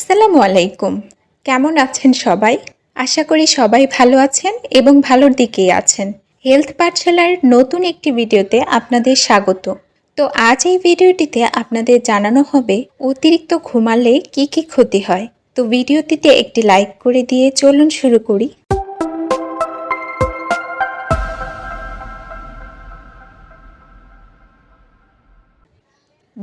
আসসালামু আলাইকুম। কেমন আছেন সবাই? আশা করি সবাই ভালো আছেন এবং ভালোর দিকেই আছেন। হেলথ পাঠশালার নতুন একটি ভিডিওতে আপনাদের স্বাগত। তো আজ এই ভিডিওটিতে আপনাদের জানানো হবে, অতিরিক্ত ঘুমালে কি কি ক্ষতি হয়? তো ভিডিওটিতে একটি লাইক করে দিয়ে চলুন শুরু করি।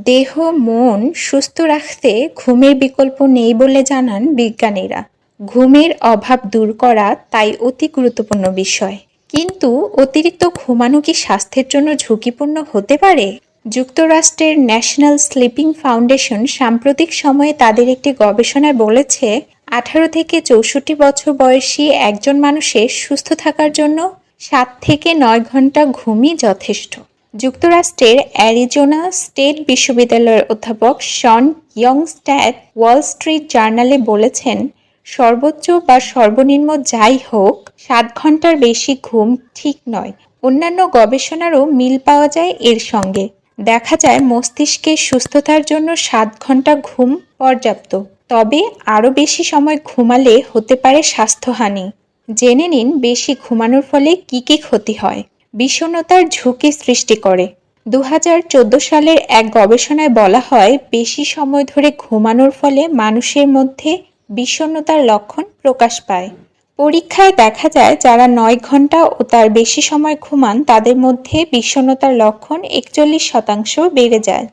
দেহ, মন সুস্থ রাখতে ঘুমের বিকল্প নেই বলে জানান বিজ্ঞানীরা। ঘুমের অভাব দূর করা তাই অতি গুরুত্বপূর্ণ বিষয়। কিন্তু অতিরিক্ত ঘুমানো কি স্বাস্থ্যের জন্য ঝুঁকিপূর্ণ হতে পারে? যুক্তরাষ্ট্রের ন্যাশনাল স্লিপিং ফাউন্ডেশন সাম্প্রতিক সময়ে তাদের একটি গবেষণায় বলেছে, আঠারো থেকে চৌষট্টি বছর বয়সী একজন মানুষের সুস্থ থাকার জন্য সাত থেকে নয় ঘণ্টা ঘুমই যথেষ্ট। যুক্তরাষ্ট্রের অ্যারিজোনা স্টেট বিশ্ববিদ্যালয়ের অধ্যাপক শন ইয়ংস্ট্যাট ওয়াল স্ট্রিট জার্নালে বলেছেন, সর্বোচ্চ বা সর্বনিম্ন যাই হোক, সাত ঘণ্টার বেশি ঘুম ঠিক নয়। অন্যান্য গবেষণারও মিল পাওয়া যায় এর সঙ্গে। দেখা যায় মস্তিষ্কের সুস্থতার জন্য সাত ঘণ্টা ঘুম পর্যাপ্ত। তবে আরও বেশি সময় ঘুমালে হতে পারে স্বাস্থ্যহানি। জেনে নিন বেশি ঘুমানোর ফলে কী কী ক্ষতি হয়। বিষণ্ণতার ঝুঁকি সৃষ্টি করে। দু হাজার চোদ্দ সালের এক গবেষণায় বলা হয়, বেশি সময় ধরে ঘুমানোর ফলে মানুষের মধ্যে বিষণ্ণতার লক্ষণ প্রকাশ পায়। পরীক্ষায় দেখা যায়, যারা নয় ঘণ্টা ও তার বেশি সময় ঘুমান, তাদের মধ্যে বিষণ্ণতার লক্ষণ একচল্লিশ শতাংশ বেড়ে যায়।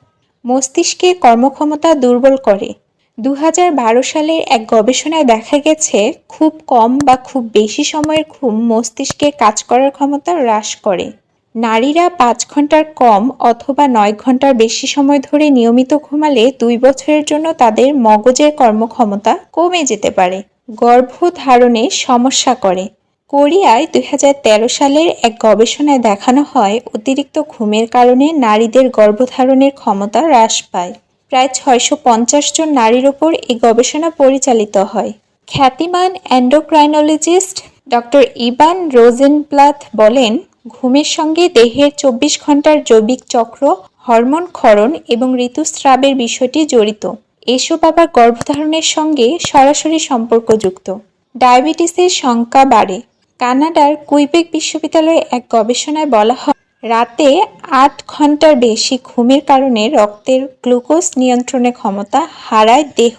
মস্তিষ্কে কর্মক্ষমতা দুর্বল করে। দু হাজার বারো সালের এক গবেষণায় দেখা গেছে, খুব কম বা খুব বেশি সময়ের ঘুম মস্তিষ্কে কাজ করার ক্ষমতা হ্রাস করে। নারীরা পাঁচ ঘণ্টার কম অথবা নয় ঘণ্টার বেশি সময় ধরে নিয়মিত ঘুমালে দুই বছরের জন্য তাদের মগজের কর্মক্ষমতা কমে যেতে পারে। গর্ভধারণে সমস্যা করে। কোরিয়ায় দু হাজার তেরো সালের এক গবেষণায় দেখানো হয়, অতিরিক্ত ঘুমের কারণে নারীদের গর্ভধারণের ক্ষমতা হ্রাস পায়। প্রায় ছয়শো পঞ্চাশ জন নারীর ওপর এই গবেষণা পরিচালিত হয়। খ্যাতিমান অ্যান্ডোক্রাইনোলজিস্ট ডক্টর ইবান রোজেনপ্লাথ বলেন, ঘুমের সঙ্গে দেহের চব্বিশ ঘণ্টার জৈবিক চক্র, হরমোন ক্ষরণ এবং ঋতুস্রাবের বিষয়টি জড়িত। এসব আবার গর্ভধারণের সঙ্গে সরাসরি সম্পর্কযুক্ত। ডায়াবেটিসের সংখ্যা বাড়ে। কানাডার কুইবেক বিশ্ববিদ্যালয়ে এক গবেষণায় বলা হয় রাতে আট ঘণ্টার বেশি ঘুমের কারণে রক্তের গ্লুকোজ নিয়ন্ত্রণের ক্ষমতা হারায় দেহ।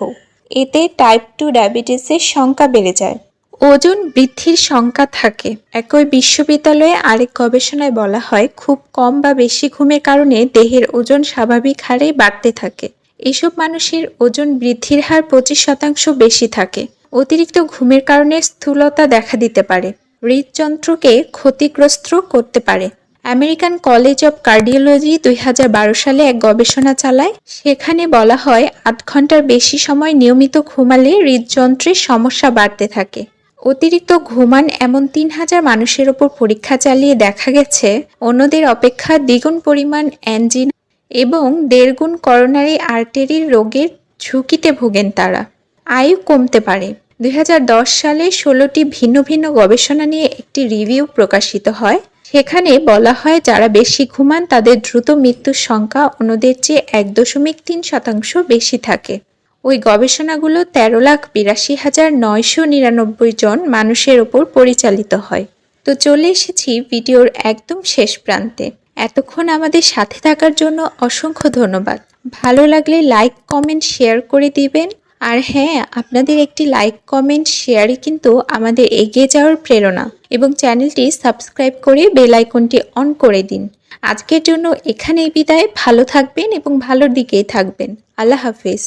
এতে টাইপ টু ডায়াবেটিসের সংখ্যা বেড়ে যায়। ওজন বৃদ্ধির সংখ্যা থাকে। একই বিশ্ববিদ্যালয়ে আরেক গবেষণায় বলা হয়, খুব কম বা বেশি ঘুমের কারণে দেহের ওজন স্বাভাবিক হারে বাড়তে থাকে। এসব মানুষের ওজন বৃদ্ধির হার পঁচিশ শতাংশ বেশি থাকে। অতিরিক্ত ঘুমের কারণে স্থূলতা দেখা দিতে পারে। হৃদযন্ত্রকে ক্ষতিগ্রস্ত করতে পারে। আমেরিকান কলেজ অব কার্ডিওলজি দুই হাজার বারো সালে এক গবেষণা চালায়। সেখানে বলা হয় আট ঘণ্টার বেশি সময় নিয়মিত ঘুমালে হৃদযন্ত্রের সমস্যা বাড়তে থাকে। অতিরিক্ত ঘুমান এমন তিন হাজার মানুষের ওপর পরীক্ষা চালিয়ে দেখা গেছে, অন্যদের অপেক্ষা দ্বিগুণ পরিমাণ অ্যাঞ্জিন এবং দেড়গুণ করোনারি আর্টেরির রোগের ঝুঁকিতে ভোগেন তারা। আয়ু কমতে পারে। দুই হাজার দশ সালে ষোলোটি ভিন্ন ভিন্ন গবেষণা নিয়ে একটি রিভিউ প্রকাশিত হয়। সেখানে বলা হয়, যারা বেশি ঘুমান তাদের দ্রুত মৃত্যুর সংখ্যা অন্যদের চেয়ে এক দশমিক তিন শতাংশ বেশি থাকে। ওই গবেষণাগুলো তেরো লাখ বিরাশি হাজার নয়শো নিরানব্বই জন মানুষের ওপর পরিচালিত হয়। তো চলে এসেছি ভিডিওর একদম শেষ প্রান্তে। এতক্ষণ আমাদের সাথে থাকার জন্য অসংখ্য ধন্যবাদ। ভালো লাগলে লাইক, কমেন্ট, শেয়ার করে দিবেন। আর হ্যাঁ আপনাদের একটি লাইক কমেন্ট শেয়ারই কিন্তু আমাদের এগিয়ে যাওয়ার প্রেরণা। এবং চ্যানেলটি সাবস্ক্রাইব করে বেল আইকনটি অন করে দিন। আজকের জন্য এখানেই বিদায়। ভালো থাকবেন এবং ভালোর দিকেই থাকবেন। আল্লাহ হাফিজ।